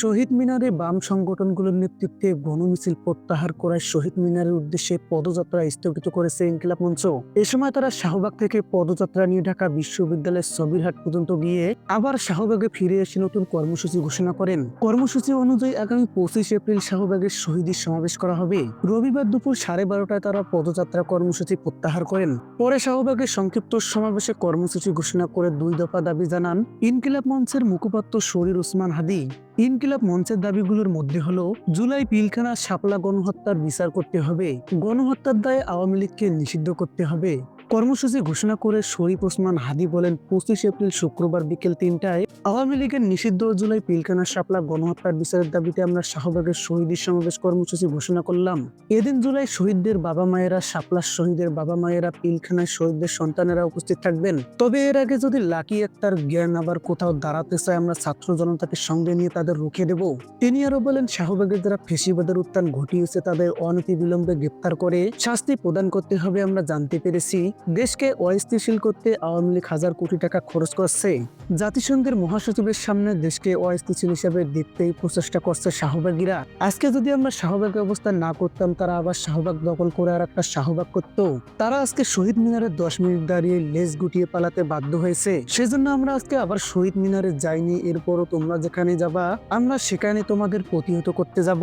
শহীদ মিনারে বাম সংগঠনগুলোর নেতৃত্বে গণমিছিল প্রত্যাহার করায় শহীদ মিনারের উদ্দেশ্যে পদযাত্রা স্থগিত করেছে ইনকিলাব মঞ্চ। এ সময় তারা শাহবাগ থেকে পদযাত্রা নিয়ে ঢাকা বিশ্ববিদ্যালয়ের সবিরহাট পর্যন্ত গিয়ে আবার শাহবাগে ফিরে এসে নতুন কর্মসূচি ঘোষণা করেন। কর্মসূচি অনুযায়ী আগামী পঁচিশ এপ্রিল শাহবাগের শহীদের সমাবেশ করা হবে। রবিবার দুপুর সাড়ে বারোটায় তারা পদযাত্রা কর্মসূচি প্রত্যাহার করেন। পরে শাহবাগের সংক্ষিপ্ত সমাবেশে কর্মসূচি ঘোষণা করে দুই দফা দাবি জানান ইনকিলাব মঞ্চের মুখপাত্র শরীর ওসমান হাদি। ইনকিলাব মঞ্চের দাবিগুলোর মধ্যে হল, জুলাই পিলখানা শাপলা গণহত্যার বিচার করতে হবে, গণহত্যার দায়ে আওয়ামী লীগকে নিষিদ্ধ করতে হবে। কর্মসূচি ঘোষণা করে শরীফ ওসমান হাদি বলেন, পঁচিশ এপ্রিল শুক্রবার বিকেল তিনটায় আওয়ামী লীগের নিষিদ্ধ জুলাই পিলখানা শাপলা গণহত্যার বিচারের দাবিতে আমরা শাহবাগের শহীদের সমাবেশ কর্মসূচি ঘোষণা করলাম। এদিন জুলাই শহীদদের বাবা মায়েরা শাপলার শহীদের বাবা মায়েরা পিলখানায় শহীদদের সন্তানেরা উপস্থিত থাকবেন। তবে এর আগে যদি লাকি একটার জ্ঞান আবার কোথাও দাঁড়াতে চায়, আমরা ছাত্র জনতাকে সঙ্গে নিয়ে তাদের রুখে দেব। তিনি আরও বলেন, শাহবাগের যারা ফেসিবাদের উত্থান ঘটিয়েছে, তাদের অনতি বিলম্বে গ্রেপ্তার করে শাস্তি প্রদান করতে হবে, আমরা জানতে পেরেছি। দেশকে অস্থিতিশীল করতে আওয়ামী লীগ হাজার কোটি টাকা খরচ করছে। জাতিসংঘের মহাসচিবের সামনে দেশকে অস্থিতিশীল হিসেবে দেখতেই প্রচেষ্টা করছে শাহবাগীরা। আজকে যদি আমরা শাহবাগ অবস্থা না করতাম, তারা আবার শাহবাগ দখল করে আর একটা শাহবাগ করত। তারা আজকে শহীদ মিনারে দশ মিনিট দাঁড়িয়ে লেজ গুটিয়ে পালাতে বাধ্য হয়েছে। সেজন্য আমরা আজকে আবার শহীদ মিনারে যাইনি, এরপরও তোমরা যেখানে যাবা, আমরা সেখানে তোমাদের প্রতিহত করতে যাব।